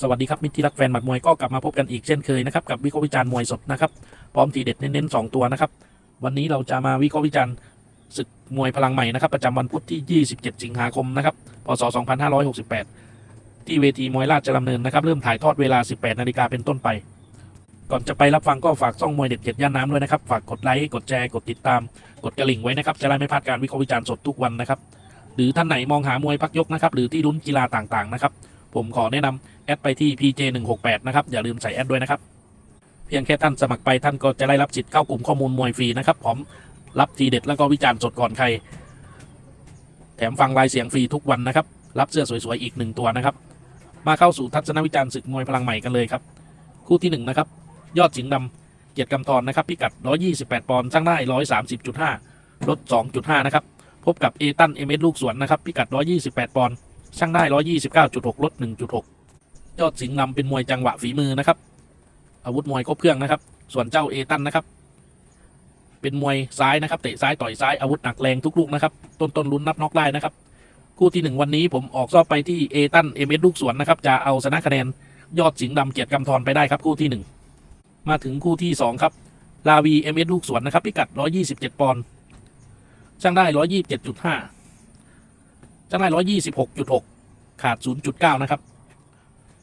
สวัสดีครับมิตรที่รักแฟนหมัดมวยก็กลับมาพบกันอีกเช่นเคยนะครับกับวิเคราะห์วิจารณ์มวยสดนะครับพร้อมทีเด็ดเน้นๆสองตัวนะครับวันนี้เราจะมาวิเคราะห์วิจารณ์ศึกมวยพลังใหม่นะครับประจำวันพุธที่ 27 สิงหาคมนะครับพศ 2568 ที่เวทีมวยราชดำเนินนะครับเริ่มถ่ายทอดเวลา 18 นาฬิกาเป็นต้นไป ก่อนจะไปรับฟังก็ฝากช่องมวยเด็ดเจ็ดย่านน้ำด้วยนะครับฝากกดไลค์กดแชร์กดติดตาม กดกระลิ่งไว้นะครับจะได้ไม่พลาดการวิเคราะห์วิจารณ์สดทุกวันนะครับหรือท่านไหนมองหามวยพักยกนะครับหรือที่ลุ้นกีฬาต่างๆนะครับผมขอแนะนำ แอดไปที่ PJ 1 6 8 นะครับ อย่าลืมใส่แอดด้วยนะครับ เพียงแค่ท่านสมัครไปท่านก็จะได้รับสิทธิ์เข้ากลุ่มข้อมูลมวยฟรีนะครับพร้อมรับทีเด็ดแล้วก็วิจารณ์สดก่อนใคร แถมฟังรายเสียงฟรีทุกวันนะครับ รับเสื้อสวยๆอีกหนึ่งตัวนะครับ มาเข้าสู่ทัศนวิจารณ์ศึกมวยพลังใหม่กันเลยครับ คู่ที่หนึ่งนะครับ ยอดสิงห์ดำเกียรติกำธรนะครับ พิกัด 128 ปอนด์ช่างได้ 130.5 ลด 2.5 นะครับ พบกับเอตันเอเมลูกสวนนะครับ พิกัด 128 ปอนด์ช่างได้ 129.6 ลด 1.6 ยอดสิงห์นำเป็นมวยจังหวะฝีมือนะครับ อาวุธมวยครบเครื่องนะครับ ส่วนเจ้าเอตันนะครับ เป็นมวยซ้ายนะครับ เตะซ้ายต่อยซ้ายอาวุธหนักแรงทุกลูกนะครับ ต้นต้นลุ้นนับน็อกได้นะครับคู่ที่หนึ่งวันนี้ผมออกซอบไปที่เอตันเอเมลูกสวนนะครับจะเอาชนะคะแนนยอดสิงห์ดำเกียรติกำธรไปได้ครับคู่ที่หนึ่งมาถึงคู่ที่สองครับลาวีเอเมลูกสวนนะครับพิกัด 127 ปอนด์ช่างได้ 127.5ช่างได้ 126.6 ขาด 0.9 นะครับ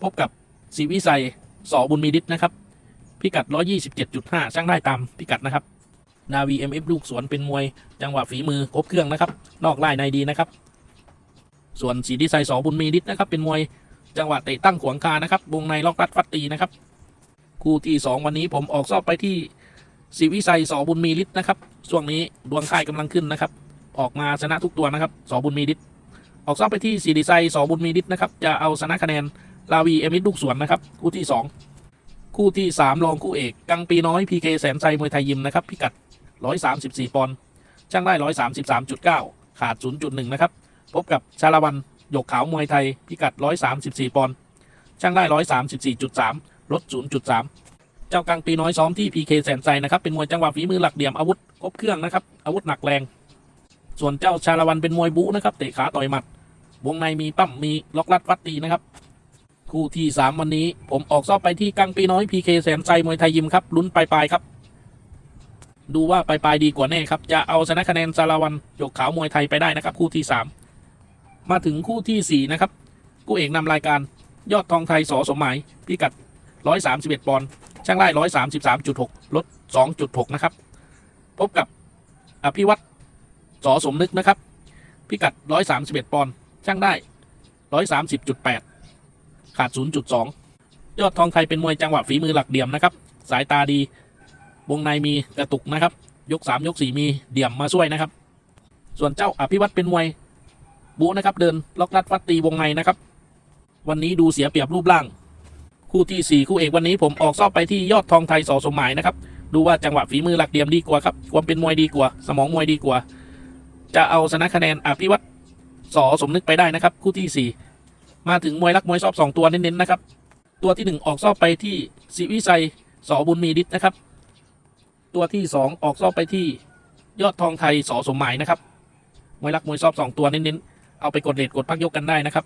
พบกับศรีวิไซสอบุญมีดิษนะครับ พิกัด 127.5 ช่างได้ตามพิกัดนะครับ นาวีเอ็มเอฟลูกสวนเป็นมวยจังหวะฝีมือครบเครื่องนะครับ นอกไล่ในดีนะครับ ส่วนศรีดิไซสอบุญมีดิษนะครับ เป็นมวยจังหวะเตะตั้งขวางคานะครับ วงในล็อกรัดฟัดตีนะครับ คู่ที่ 2 วันนี้ผมออกซอบไปที่ศรีวิไซสอบุญมีดิษนะครับ ช่วงนี้ดวงค่ายกำลังขึ้นนะครับ ออกมาชนะทุกตัวนะครับสอบุญมีดิษออกซ้อมไปที่สีดีไซสอบุญมีดิษนะครับ จะเอาชนะคะแนน ลาวีเอมิดลูกสวนนะครับคู่ที่ 2 คู่ที่ 3 รองคู่เอกกังปีน้อยพีเคแสนไซมวยไทยยิมนะครับพิกัด 134 ปอนด์ช่างได้ 133.9 ขาด 0.1 นะครับ พบกับชาละวันหยกขาวมวยไทยพิกัด 134 ปอนด์ช่างได้ 134.3 ลด 0.3 เจ้ากังปีน้อยซ้อมที่พีเคแสนไซนะครับเป็นมวยจังหวะฝีมือหลักเหลี่ยมอาวุธครบเครื่องนะครับอาวุธหนักแรง ส่วนเจ้าชาละวันเป็นมวยบู๊นะครับเตะขาต่อยหมัดวงในมีปั้มมีล็อกลัดฟัดตีนะครับ คู่ที่สามวันนี้ ผมออกซอบไปที่กังปีน้อยพีเคแสนใจมวยไทยยิมครับลุ้นปลายๆครับ ดูว่าปลายๆดีกว่าแน่ครับ จะเอาชนะคะแนนชาละวันหยกขาวมวยไทยไปได้นะครับ คู่ที่สามมาถึงคู่ที่สี่นะครับคู่เอกนำรายการยอดทองไทยสอสมหมายพิกัด 131 ปอนด์ช่างไล่133.6 ลด 2.6 นะครับ พบกับอภิวัตสอสมนึกนะครับ พิกัด 131 ปอนด์ช่างได้ 130.8 ขาด 0.2 ยอดทองไทยเป็นมวยจังหวะฝีมือหลักเดี่ยมนะครับ สายตาดี วงในมีกระตุกนะครับ ยก 3 ยก 4 มีเดี่ยมมาช่วยนะครับ ส่วนเจ้าอภิวัตเป็นมวยบูนะครับ เดินล็อกลัดฟัดตีวงในนะครับ วันนี้ดูเสียเปรียบรูปร่าง คู่ที่ 4 คู่เอกวันนี้ผมออกซอบไปที่ยอดทองไทยสอสมหมายนะครับ ดูว่าจังหวะฝีมือหลักเดี่ยมดีกว่าครับ ความเป็นมวยดีกว่า สมองมวยดีกว่า จะเอาชนะคะแนนอภิวัตสอสมนึกไปได้นะครับ คู่ที่ 4 มาถึงมวยรักมวยชอบสองตัวเน้นๆนะครับ ตัวที่ 1 ออกซอบไปที่ศิวิไซสอบุญมีดิษนะครับ ตัวที่ 2 ออกซอบไปที่ยอดทองไทยสอสมหมายนะครับมวยรักมวยชอบสองตัวเน้นๆเอาไปกดเลทกดพักยกกันได้นะครับ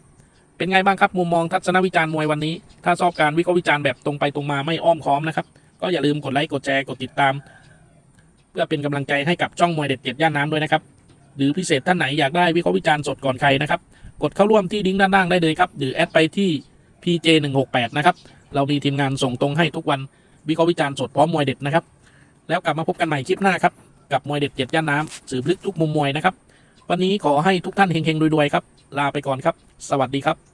เป็นไงบ้างครับมุมมองทัศนวิจารณ์มวยวันนี้ ถ้าชอบการวิเคราะห์วิจารณ์แบบตรงไปตรงมาไม่อ้อมค้อมนะครับก็อย่าลืมกดไลค์กดแชร์กดติดตาม เพื่อเป็นกำลังใจให้กับช่องมวยเด็ดเจ็ดย่านน้ำด้วยนะครับหรือพิเศษท่านไหนอยากได้วิเคราะห์วิจารณ์สดก่อนใครนะครับ กดเข้าร่วมที่ลิงก์ด้านล่างได้เลยครับ หรือแอดไปที่ PJ 1 6 8 นะครับ เรามีทีมงานส่งตรงให้ทุกวันวิเคราะห์วิจารณ์สดพร้อมมวยเด็ดนะครับ แล้วกลับมาพบกันใหม่คลิปหน้าครับ กับมวยเด็ดเจ็ดย่านน้ำสืบลึกทุกมุมมวยนะครับ วันนี้ขอให้ทุกท่านเฮงๆรวยๆครับ ลาไปก่อนครับ สวัสดีครับ